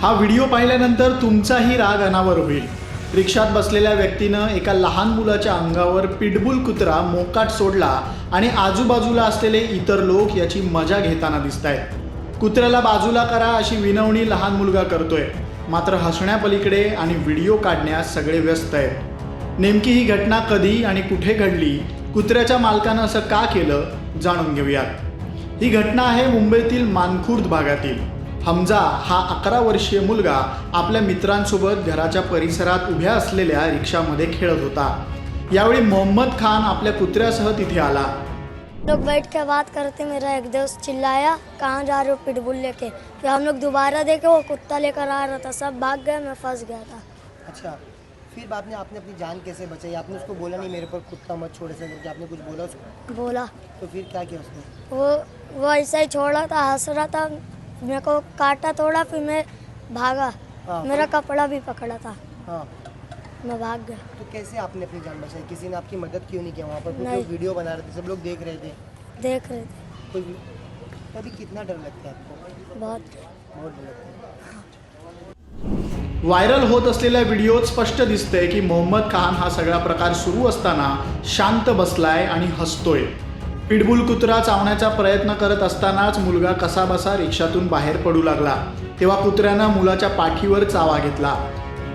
हा व्हिडिओ पाहिल्यानंतर तुमचाही राग अनावर होईल. रिक्षात बसलेल्या व्यक्तीनं एका लहान मुलाच्या अंगावर पिटबुल कुत्रा मोकाट सोडला आणि आजूबाजूला असलेले इतर लोक याची मजा घेताना दिसत आहेत कुत्र्याला बाजूला करा अशी विनवणी लहान मुलगा करतोय. मात्र हसण्यापलीकडे आणि व्हिडिओ काढण्यास सगळे व्यस्त आहेत. नेमकी ही घटना कधी आणि कुठे घडली कुत्र्याच्या मालकानं असं का केलं जाणून घेऊयात. ही घटना आहे मुंबईतील मानखुर्द भागातील. हमजा हा अकरा वर्षीय मुलगा आपल्या मित्रांसोबत घराच्या परिसरात उभ्या असलेल्या रिक्षामध्ये खेळत होता. यावेळी मोहम्मद खान आपल्या कुत्र्यासह तिथे आला. लोग बैठ के बात करते मेरा एक दोस्त चिल्लाया कहाँ जा रहे हो पिटबुल लेके? फिर हम लोग दोबारा देखे वो कुत्ता लेकर आ रहा था सब भाग गए मैं फंस गया था। अच्छा फिर बाद में आपने अपनी जान कैसे बचाई? आपने उसको बोला नहीं मेरे पर कुत्ता मत छोड़ करके आपने कुछ बोला उसको? बोला। तो फिर क्या किया उसने? वो वो ऐसा ही छोड़ा था हंस रहा था मेरे को काटा थोड़ा फिर मैं भागा। हाँ। मेरा कपड़ा भी पकड़ा था। हाँ। मैं भाग गया। तो कैसे आपने अपनी जान बचाई? किसी ने आपकी मदद क्यों नहीं किया वहाँ पर। लोग वीडियो बना रहे थे सब लोग देख रहे थे। देख रहे थे। कोई कितना डर लगता है आपको? बहुत। बहुत डर लगता है। व्हायरल होत असलेल्या व्हिडिओत स्पष्ट दिसतंय की मोहम्मद खान हा सगळा प्रकार सुरू असताना शांत बसलाय आणि हसतोय. पिटबुल कुत्रा चावण्याचा प्रयत्न करत असतानाच मुलगा कसाबसा रिक्षातून बाहेर पडू लागला. तेव्हा कुत्र्यानं मुलाच्या पाठीवर चावा घेतला.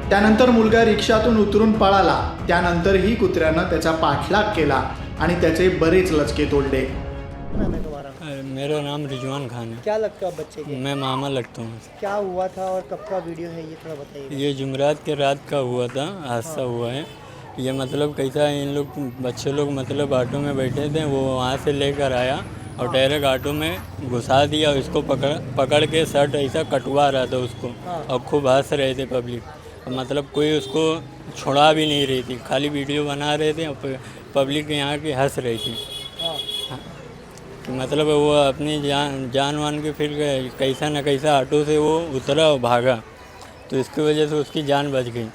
त्यानंतर मुलगा रिक्षातून उतरून पळाला. त्यानंतरही कुत्र्यानं त्याचा पाठलाग केला आणि त्याचे बरेच लचके तोडले. है मेरा नाम रिजवान खान है। क्या लगता है बच्चे के? मैं मामा लगता हूँ। क्या हुआ था और कब का वीडियो है ये थोड़ा बताइए। ये जुमरात के रात का हुआ था हादसा हुआ है। ये मतलब कैसा इन लोग बच्चे लोग मतलब ऑटो में बैठे थे वो वहाँ से लेकर आया और डायरेक्ट ऑटो में घुसा दिया उसको पकड़ पकड़ के शर्ट ऐसा कटवा रहा था उसको हाँ। और खूब हंस रहे थे पब्लिक। मतलब कोई उसको छुड़ा भी नहीं रही थी खाली वीडियो बना रहे थे और पब्लिक यहाँ की हंस रही थी। हाँ। मतलब वो अपनी जान जान वान के फिर कैसा न कैसा ऑटो से वो उतरा और भागा। तो इसकी वजह से उसकी जान बच गई।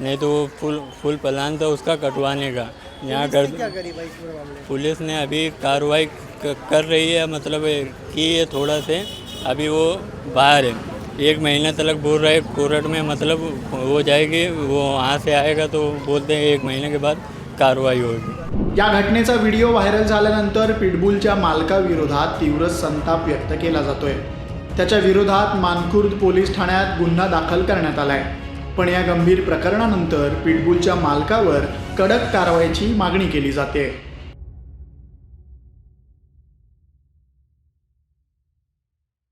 नहीं तो वो फुल फुल प्लान था उसका कटवाने का। यहाँ कर क्या करी भाई इस पूरे मामले? में? पुलिस ने अभी कार्रवाई क- कर रही है मतलब की है थोड़ा से। अभी वो बाहर है। एक महीने तक बोल रहे कोर्ट में मतलब हो जाएगी वो वहाँ से आएगा तो बोलते हैं एक महीने के बाद कार्रवाई होगी। या घटनेचा व्हिडिओ व्हायरल झाल्यानंतर पिटबुलच्या मालकाविरोधात तीव्र संताप व्यक्त केला जातोय. त्याच्या विरोधात मानखुर्द पोलीस ठाण्यात गुन्हा दाखल करण्यात आलाय. पण या गंभीर प्रकरणानंतर पिटबुलच्या मालकावर कडक कारवाईची मागणी केली जाते.